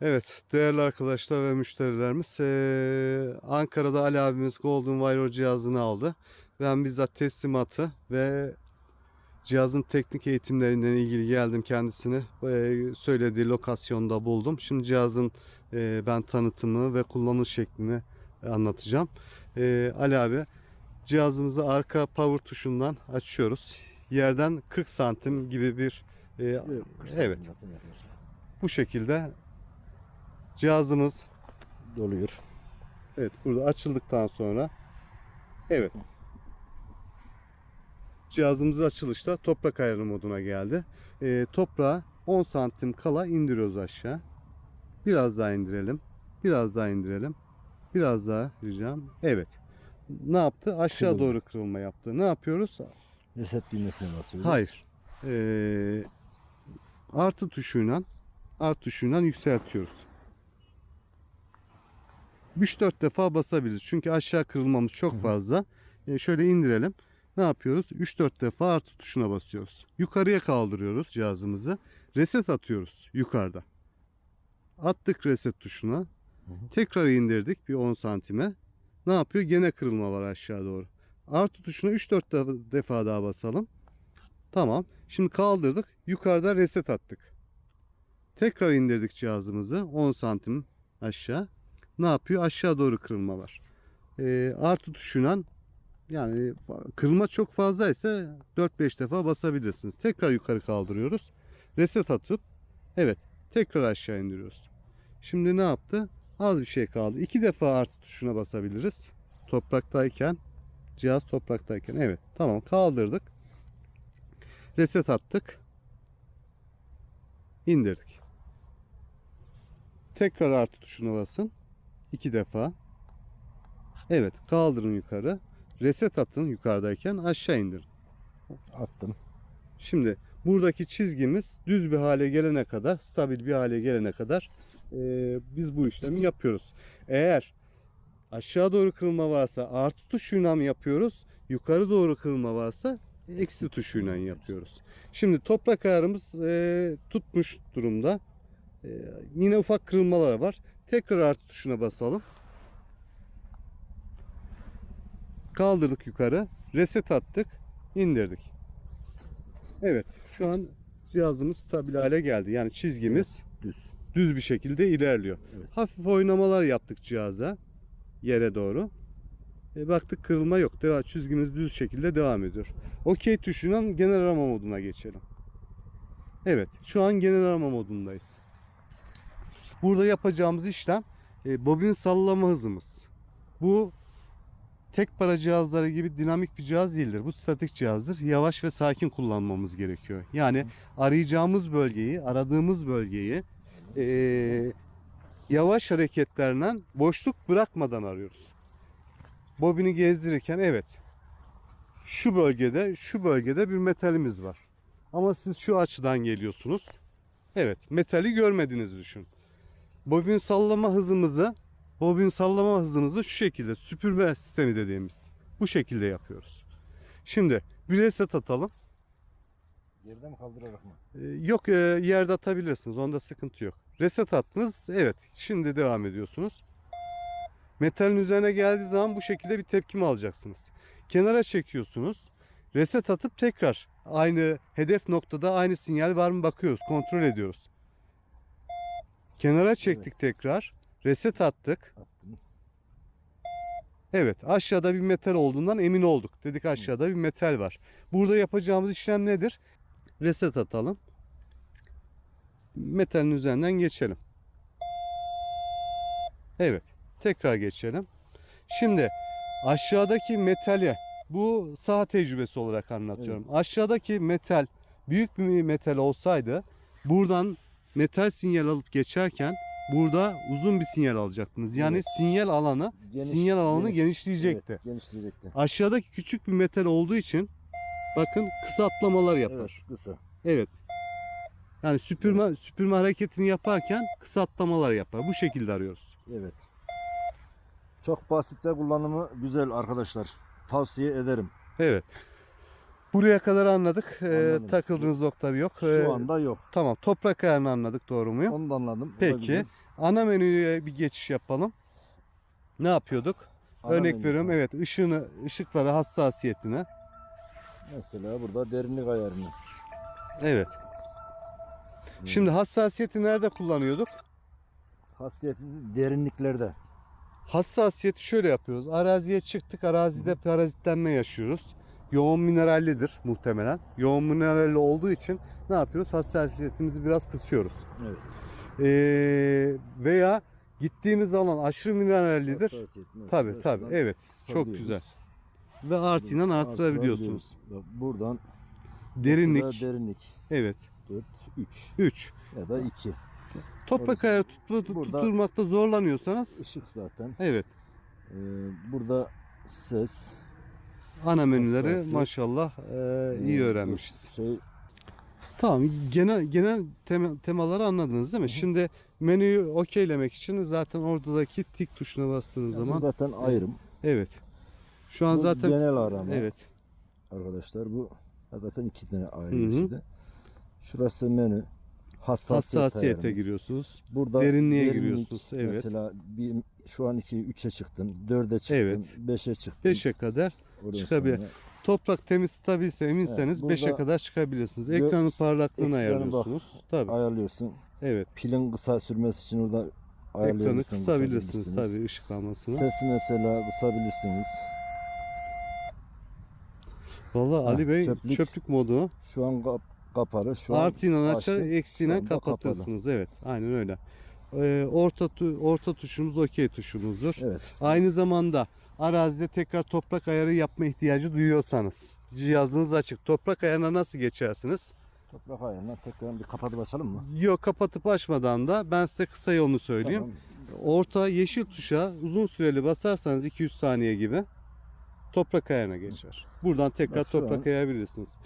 Evet değerli arkadaşlar ve müşterilerimiz eee, Ankara'da Ali abimiz Golden Wire cihazını aldı. Ben bizzat teslimatı ve cihazın teknik eğitimlerinden ilgili geldim kendisini eee, söylediği lokasyonda buldum. Şimdi cihazın eee, ben tanıtımı ve kullanış şeklini anlatacağım. Eee, Ali abi cihazımızı arka power tuşundan açıyoruz. Yerden 40 santim gibi bir eee, evet bu şekilde cihazımız Doluyor. Evet burada açıldıktan sonra evet cihazımız açılışta toprak ayarı moduna geldi. Ee, toprağı 10 santim kala indiriyoruz aşağı. Biraz daha indirelim. Biraz daha indirelim. Biraz daha ricam. Evet. Ne yaptı? Aşağı Kırıldı. doğru kırılma yaptı. Ne yapıyoruz? Reset düğmesine basıyoruz. Hayır. Ee, artı tuşuyla artı tuşuyla yükseltiyoruz. 3-4 defa basabiliriz. Çünkü aşağı kırılmamız çok fazla. Ee, şöyle indirelim. Ne yapıyoruz? 3-4 defa artı tuşuna basıyoruz. Yukarıya kaldırıyoruz cihazımızı. Reset atıyoruz yukarıda. Attık reset tuşuna. Tekrar indirdik bir 10 santime. Ne yapıyor? Gene kırılma var aşağı doğru. Artı tuşuna 3-4 defa- defa daha basalım. Tamam. Şimdi kaldırdık. Yukarıda reset attık. Tekrar indirdik cihazımızı 10 santim aşağı. Ne yapıyor? Aşağı doğru kırılma var. Ee, artı tuşuna yani kırılma çok fazlaysa 4-5 defa basabilirsiniz. Tekrar yukarı kaldırıyoruz. Reset atıp evet tekrar aşağı indiriyoruz. Şimdi ne yaptı? Az bir şey kaldı. İki defa artı tuşuna basabiliriz. Topraktayken cihaz topraktayken evet tamam kaldırdık. Reset attık. İndirdik. Tekrar artı tuşuna basın. İki defa. Evet kaldırın yukarı. Reset atın yukarıdayken aşağı indirin. Attım. Şimdi buradaki çizgimiz düz bir hale gelene kadar, stabil bir hale gelene kadar eee, biz bu işlemi yapıyoruz. Eğer aşağı doğru kırılma varsa artı tuşuyla mı yapıyoruz? Yukarı doğru kırılma varsa eksi tuşuyla yapıyoruz. Şimdi toprak ayarımız eee, tutmuş durumda. Eee, yine ufak kırılmalar var. Tekrar artı tuşuna basalım. Kaldırdık yukarı. Reset attık. indirdik. Evet, şu an cihazımız stabil hale geldi. Yani çizgimiz Düz. düz bir şekilde ilerliyor. Evet. Hafif oynamalar yaptık cihaza yere doğru. E, baktık kırılma yok. Devam, çizgimiz düz şekilde devam ediyor. OK tuşundan genel arama moduna geçelim. Evet, şu an genel arama modundayız. Burada yapacağımız işlem e, bobin sallama hızımız. Bu tek para cihazları gibi dinamik bir cihaz değildir. Bu statik cihazdır. Yavaş ve sakin kullanmamız gerekiyor. Yani arayacağımız bölgeyi, aradığımız bölgeyi eee, yavaş hareketlerle boşluk bırakmadan arıyoruz. Bobini gezdirirken evet şu bölgede şu bölgede bir metalimiz var. Ama siz şu açıdan geliyorsunuz. Evet metali görmediğinizi düşün. Bobin sallama hızımızı bobin sallama hızımızı şu şekilde süpürme sistemi dediğimiz bu şekilde yapıyoruz. Şimdi bir reset atalım. Yerden mi kaldırarak mı? Ee, Yok e, yerde atabilirsiniz. Onda sıkıntı yok. Reset attınız. Evet. Şimdi devam ediyorsunuz. Metalin üzerine geldiği zaman bu şekilde bir tepkime alacaksınız. Kenara çekiyorsunuz. Reset atıp tekrar aynı hedef noktada aynı sinyal var mı bakıyoruz. Kontrol ediyoruz. Kenara çektik tekrar. Reset attık. Attım. Evet aşağıda bir metal olduğundan emin olduk. Dedik aşağıda bir metal var. Burada yapacağımız işlem nedir? Reset atalım. Metalin üzerinden geçelim. Evet. Tekrar geçelim. Şimdi aşağıdaki metali bu saha tecrübesi olarak anlatıyorum. Aşağıdaki metal büyük bir metal olsaydı buradan metal sinyal alıp geçerken burada uzun bir sinyal alacaktınız. Yani Evet. sinyal alanı Geniş- sinyal alanı geniş- genişleyecekti. Evet, genişleyecekti. Aşağıdaki küçük bir metal olduğu için bakın kısa atlamalar Evet, yapar. kısa. Evet. Yani süpürme süpürme hareketini yaparken kısa atlamalar yapar. Bu şekilde arıyoruz. Evet. Çok basit ve kullanımı güzel arkadaşlar. Tavsiye ederim. Evet. Buraya kadar anladık. Ee, Anladım. takıldığınız nokta yok. Şu Ee, anda yok. Tamam. Toprak ayarını anladık doğru muyum? Onu da anladım. O da Peki. güzel. Ana menüye bir geçiş yapalım. Ne yapıyorduk? Ana Örnek menü. veriyorum evet ışığını, ışıkları hassasiyetine. Mesela burada derinlik ayarını. Evet. Şimdi hassasiyeti nerede kullanıyorduk? Hasiyeti derinliklerde. Hassasiyeti şöyle yapıyoruz. Araziye çıktık. Arazide parazitlenme yaşıyoruz. Yoğun minerallidir muhtemelen. Yoğun mineralli olduğu için ne yapıyoruz? Hassasiyetimizi biraz kısıyoruz. Evet. Ee, veya gittiğimiz alan aşırı minerallidir. Tabi tabi evet çok salıyoruz. güzel. Ve artıyla artırabiliyorsunuz. Buradan Derinlik derinlik evet 4 3 3. ya da 2. Toprak ayarı tutma, tutturmakta zorlanıyorsanız Işık zaten. evet Ee, burada ses. Ana menüleri Hassasiyet. maşallah e, iyi Ee, öğrenmişiz. Şey Tamam genel genel tema- temaları anladınız değil mi? Hı. Şimdi menüyü okeylemek için zaten oradaki tik tuşuna bastığınız bu zaman zaten ayrım. evet. Şu an Bu zaten genel arama. evet. Arkadaşlar bu zaten iki tane ayrı Hı hı. bir şeyde. Şurası menü. Hassasiyet, Hassasiyete ayarımız. giriyorsunuz. Burada Derinliğe derinlik, giriyorsunuz, evet. Mesela bir, şu an 2 3'e çıktım. 4'e çıktım. Evet. 5'e çıktım. 5'e kadar Oradan çıkabilir. sonra toprak temiz stabilse eminseniz Evet, 5'e burada kadar çıkabilirsiniz. Ekranın parlaklığını ayarlıyorsunuz. Tabii. ayarlıyorsun. Evet. Pilin kısa sürmesi için orada Ekranı kısabilirsiniz tabii ışıklanmasını. Sesi mesela kısabilirsiniz. Vallahi Ha, Ali Bey çöplük, çöplük. modu Şu an kap- kapalı. Şu an artıyla açar, açtım. eksiyle anda kapalı. kapatırsınız. Evet, aynen öyle. Ee, orta tu- orta tuşumuz okey tuşumuzdur. Evet. Aynı zamanda arazide tekrar toprak ayarı yapma ihtiyacı duyuyorsanız cihazınız açık. Toprak ayarına nasıl geçersiniz? Toprak ayarına tekrar bir kapatıp açalım mı? Yok kapatıp açmadan da ben size kısa yolunu söyleyeyim. Tamam. Orta yeşil tuşa uzun süreli basarsanız 200 saniye gibi toprak ayarına geçer. Buradan tekrar Bak toprak an- ayarabilirsiniz.